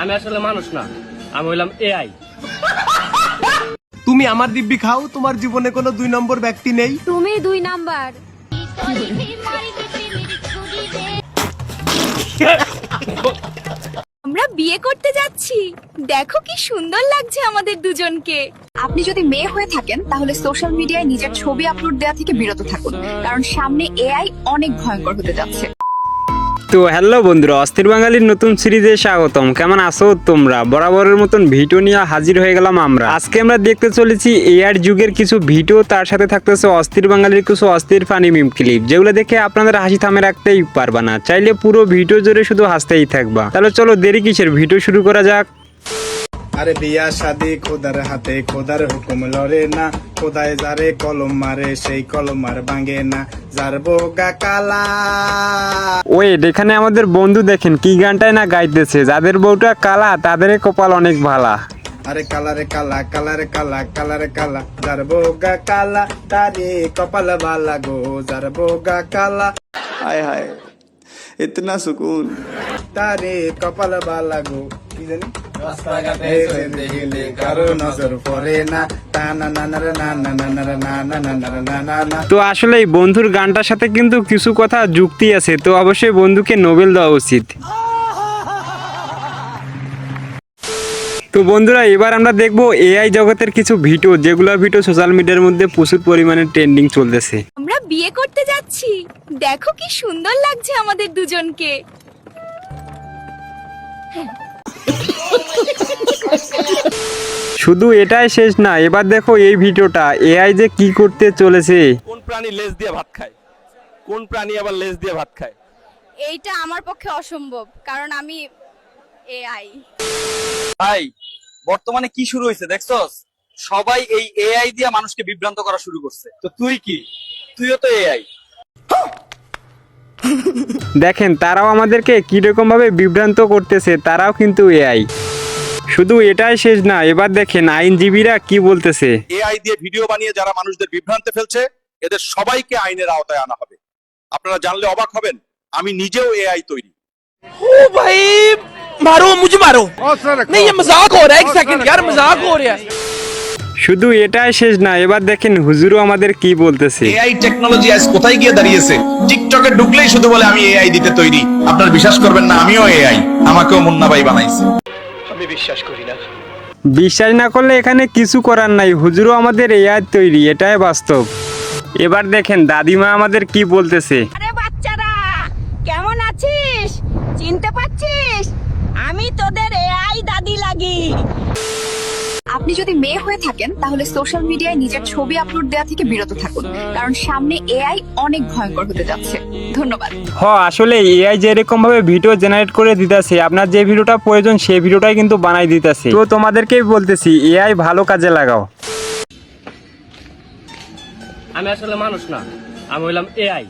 আমি আসলে মানুষ না আমি হইলাম এআই তুমি আমার দিব্যি খাও তোমার জীবনে কোনো দুই নম্বর ব্যক্তি নেই। তুমি দুই নাম্বার। আমরা বিয়ে করতে যাচ্ছি। দেখো কি সুন্দর লাগছে আমাদের দুজনকে। আপনি যদি মেয়ে হয়ে থাকেন তাহলে সোশ্যাল মিডিয়ায় নিজের ছবি আপলোড দেওয়া থেকে বিরত থাকুন। কারণ সামনে এআই অনেক ভয়ঙ্কর হতে যাচ্ছে। তো হ্যালো বন্ধুরা, অস্থির বাঙালির নতুন সিরিজে স্বাগতম। কেমন আছো তোমরা? বরাবরের মতন ভিডিও নিয়ে হাজির হয়ে গেলাম আমরা। আজকে আমরা দেখতে চলেছি এআর যুগের কিছু ভিডিও, তার সাথে থাকতেছে অস্থির বাঙালির কিছু অস্থির ফানি মিম ক্লিপ যেগুলো দেখে আপনাদের হাসি থামে রাখতেই পারবা না। চাইলে পুরো ভিডিও জুড়ে শুধু হাসতেই থাকবা। তাহলে চলো দেরি কিসের? ভিডিও শুরু করা যাক। আরে বিয়া শাদি খোদার হাতে খোদার হুকুম লরে না। খোদায় যারে কলম মারে সেই কলম আর ভাঙে না। যার বোগা কালা। ওয়েট এখানে আমাদের বন্ধু দেখেন কি গানটাই না গাইতেছে। যাদের বউটা কালা তাদের কপাল অনেক ভালা। আরে কালারে কালা কালারে কালা কালারে কালা। যার বোগা কালা তারে কপাল বালা গো। যার বোগা কালা। হায় হায় ইতনা সুকুন। তারে কপাল বালা গো। কি জানি? তা আসলে বন্ধুর গানটার সাথে কিন্তু কিছু কথা যুক্তি আছে, তো অবশ্যই বন্ধুকে নোবেল দেওয়া উচিত। তো বন্ধুরা, এবার আমরা দেখব এআই জগতের কিছু ভিডিও, যেগুলো ভিডিও সোশ্যাল মিডিয়ার মধ্যে প্রচুর পরিমাণে ট্রেন্ডিং চলতেছে। আমরা বিয়ে করতে যাচ্ছি। দেখো কি সুন্দর লাগছে আমাদের দুজনকে। শুধু এটাই শেষ না এবার দেখো এই ভিডিওটা এআই যে কি করতে চলেছে। কোন প্রাণী লেজ দিয়ে ভাত খায়? কোন প্রাণী আবার লেজ দিয়ে ভাত খায়? এইটা আমার পক্ষে অসম্ভব কারণ আমি এআই। ভাই বর্তমানে কি শুরু হয়েছে দেখছস? সবাই এই এআই দিয়ে মানুষকে বিভ্রান্ত করা শুরু করছে। তো তুই কি? তুইও তো এআই। দেখেন তারাও আমাদেরকে কীরকম ভাবে বিভ্রান্ত করতেছে তারাও কিন্তু এআই। শুধু এটাই শেষ না এবার দেখেন আইনজীবীরা কি বলতেছে এআই দিয়ে ভিডিও বানিয়ে যারা মানুষদের বিভ্রান্তে ফেলছে এদের সবাইকে আইনের আওতায় আনা হবে আপনারা জানলে অবাক হবেন আমি নিজেও এআই তৈরি ओ भाई मारो मुझे मारो नहीं ये मजाक हो रहा है एक सेकंड यार मजाक हो रहा है শুধু এটাই শেষ না এবার দেখেন হুজুরও আমাদের কি বলতেছে এআই টেকনোলজি আজ কোথায় গিয়ে দাঁড়িয়েছে টিকটকে ঢুকলেই শুধু বলে আমি এআই দিতে তৈরি আপনারা বিশ্বাস করবেন না আমিও এআই আমাকেও মুন্না ভাই বানাইছে বিশ্বাস করি না। বিশ্বাস না করলে এখানে কিছু করার নাই। হুজুরও আমাদের এআই তৈরি এটাই বাস্তব। এবার দেখেন দাদিমা আমাদের কি বলতেছে? আরে বাচ্চারা কেমন আছিস? চিনতে পারছিস? আমি তোদের এআই দাদি লাগি। আপনি যদি মেয়ে হয়ে থাকেন তাহলে সোশ্যাল মিডিয়ায় নিজের ছবি আপলোড দেওয়া থেকে বিরত থাকুন। কারণ সামনে এআই অনেক ভয়ঙ্কর হতে যাচ্ছে। ধন্যবাদ। হ আসলে এআই যেরকম ভাবে ভিডিও জেনারেট করে দিতেছে আপনার যে ভিডিওটা প্রয়োজন সেই ভিডিওটাই কিন্তু বানাই দিতেছে। তো তোমাদেরকেই বলতেছি এআই ভালো কাজে লাগাও। আমি আসলে মানুষ না আমি হইলাম এআই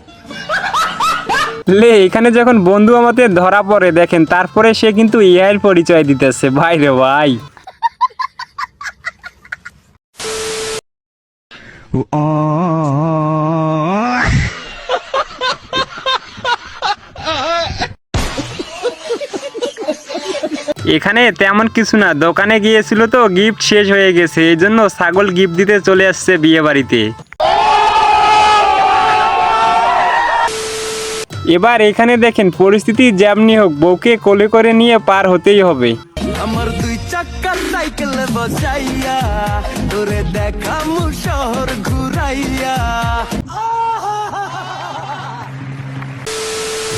লে এখানে যখন বন্ধু আমাদের ধরা পড়ে দেখেন তারপরে সে কিন্তু এআই এর পরিচয় দিতেছে। ভাই রে ভাই। এখানে তেমন কিছু না, দোকানে গিয়েছিল তো গিফট শেষ হয়ে গেছে এই জন্য ছাগল গিফট দিতে চলে আসছে বিয়ে বাড়িতে এবার এখানে দেখেন পরিস্থিতি যেমনি হোক বউকে কোলে করে নিয়ে পার হতেই হবে আমার দুই চাক্কা সাইকেল বসাইয়া তোরে দেখামু শহর ঘুরাইয়া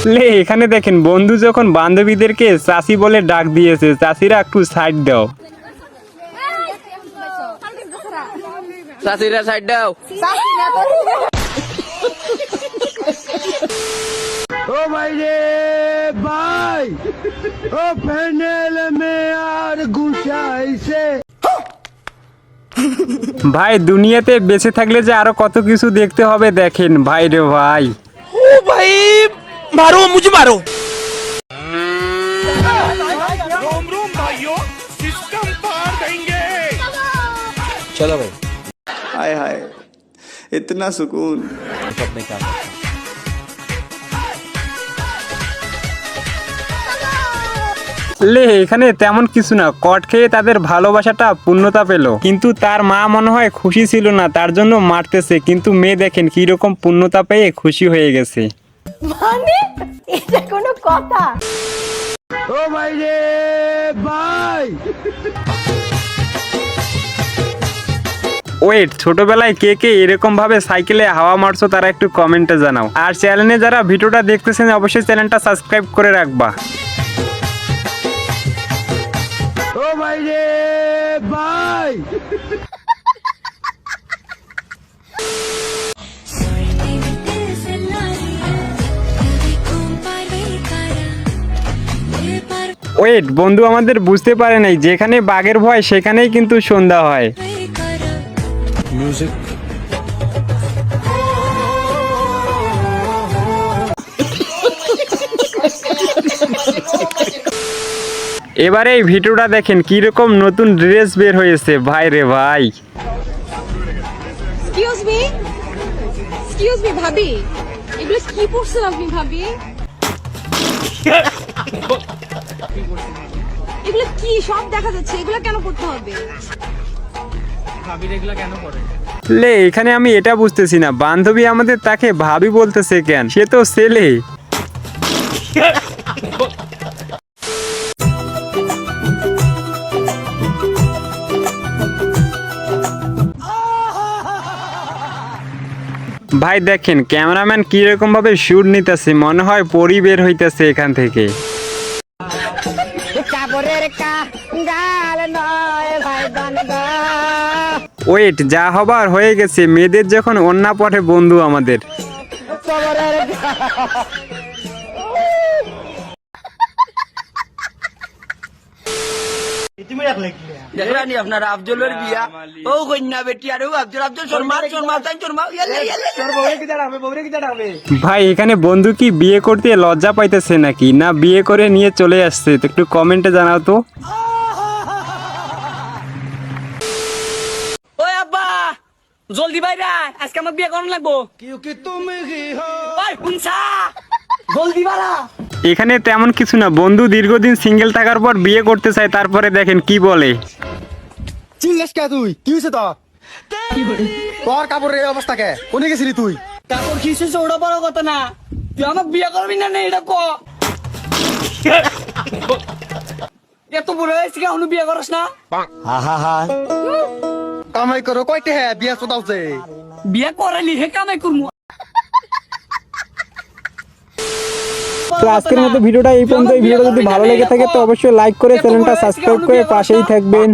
লে এখানে দেখেন বন্ধু যখন বান্ধবীদেরকে চাষি বলে ডাক দিয়েছে চাষিরা একটু সাইড দাও সাসিরা সাইড দাও ও ভাই রে ভাই ও প্যানেল মে আর ঘুষাইছে ভাই দুনিয়াতে বেঁচে থাকলে যে আরো কত কিছু দেখতে হবে দেখেন ভাই রে ভাই ओ भाई मारो मुझे मारो हाय हाय इतना सुकून লে এখানে তেমন কিছু না। কট খেয়ে তাদের ভালোবাসাটা পূর্ণতা পেল। কিন্তু তার মা মনে হয় খুশি ছিল না তার জন্য মারতেছে। কিন্তু মেয়ে দেখেন কীরকম পূর্ণতা পেয়ে খুশি হয়ে গেছে। মানে? এটা কোনো কথা? ওয়েট ছোটবেলায় কে কে এরকম ভাবে সাইকেলে হাওয়া মারছো তারা একটু কমেন্টে জানাও। আর চ্যানেলে যারা ভিডিওটা দেখতেছেন অবশ্যই চ্যানেলটা সাবস্ক্রাইব করে রাখবা। ওয়েট বন্ধু আমাদের বুঝতে পারে নাই যেখানে বাঘের ভয় সেখানেই কিন্তু সন্ধ্যা হয়। এবারে এই ভিডিওটা দেখেন কীরকম নতুন ড্রেস বের হয়েছে। ভাই রে ভাই। এক্সকিউজ মি এক্সকিউজ মি ভাবি। এগুলো কি পড়ছেন আপনি ভাবি? এগুলো কি? সব দেখা যাচ্ছে। এগুলো কেন করতে হবে? লে এখানে আমি এটা বুঝতেছি না। বান্ধবী আমাদের তাকে ভাবি বলতেছে কেন? সে তো ছেলে। ভাই দেখেন ক্যামেরাম্যান কীরকম ভাবে শুট নিতেছে মনে হয় পরি বের হইতেছে এখান থেকে। ওয়েট যা হবার হয়ে গেছে মেয়েদের যখন অন্য পথে বন্ধু আমাদের। দেখলানি আপনার আফজলের বিয়া? ও কন্যা বেটি আর আফজল আফজল শর্মা শর্মা তাই ভাই এখানে বন্ধু কি বিয়ে করতে লজ্জা পাইতেছে নাকি? না বিয়ে করে নিয়ে চলে আসছে? তো একটু কমেন্টে জানাও তো। ওই আব্বা জলদি বাইরা আজকে আমার বিয়ে করানো লাগবো। ওই হুনসা জলদি বাড়া এখানে তেমন কিছু না। বন্ধু দীর্ঘদিন সিঙ্গেল থাকার পর বিয়ে করতে চায় তারপরে দেখেন কি বলে। চিল্লাস কে তুই? কি হয়েছে তোর? তোর কাপড়ের এই অবস্থা কে? কোনে গেছিলি তুই? ওটা বড় কথা না। তুই আমার বিয়ে করবি না না এটা ক? এত বড় হয়েছে বিয়ে করস না? কামাই করো কয়তে হ্যাঁ? বিয়া চোদাওছে বিয়ে করালি হে কামাই করমু। তো আজকের মতো ভিডিওটা এই পর্যন্ত এই ভিডিওটা যদি ভালো লেগে থাকে তো অবশ্যই লাইক করে চ্যানেলটা সাবস্ক্রাইব করে পাশেই থাকবেন।